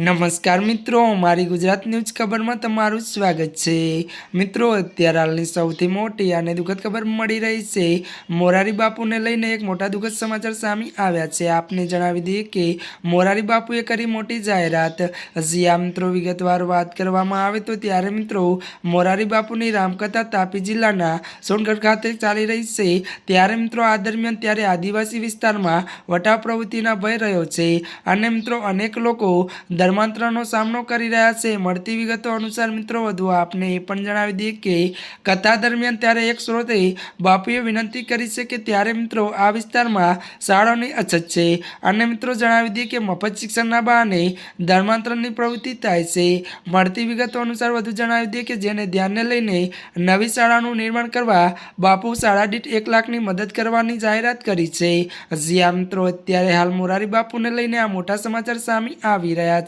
નમસ્કાર મિત્રો, મારી ગુજરાત ન્યૂઝ ખબરમાં તમારું સ્વાગત છે. મિત્રો, અત્યારે હાલની સૌથી મોટી અને દુઃખદ ખબર મળી રહી છે. મોરારી બાપુને લઈને એક મોટા દુઃખદ સમાચાર સામે આવ્યા છે. આપને જણાવી દઈએ કે મોરારી બાપુએ કરી મોટી જાહેરાત. આ મિત્રો વિગતવાર વાત કરવામાં આવે તો ત્યારે મિત્રો મોરારી બાપુની રામકથા તાપી જિલ્લાના સોનગઢ ખાતે ચાલી રહી છે. ત્યારે મિત્રો આ દરમિયાન ત્યારે આદિવાસી વિસ્તારમાં વટા પ્રવૃત્તિના ભય રહ્યો છે. અને મિત્રો અનેક લોકો ધર્માંતરનો સામનો કરી રહ્યા છે. મળતી વિગતો અનુસાર મિત્રો, વધુ આપને એ પણ જણાવી દઈએ કે કથા દરમિયાન ત્યારે એક સ્ત્રોતે બાપુએ વિનંતી કરી છે કે ત્યારે મિત્રો આ વિસ્તારમાં શાળાઓની અછત છે. અને મિત્રો જણાવી દઈએ કે મફત શિક્ષણના બહાને ધર્માંતરણની પ્રવૃત્તિ થાય છે. મળતી વિગતો અનુસાર વધુ જણાવી દઈએ કે જેને ધ્યાને લઈને નવી શાળાનું નિર્માણ કરવા બાપુ શાળા દીઠ એક લાખની મદદ કરવાની જાહેરાત કરી છે. જ્યાં મિત્રો, અત્યારે હાલ મોરારી બાપુને લઈને આ મોટા સમાચાર સામે આવી રહ્યા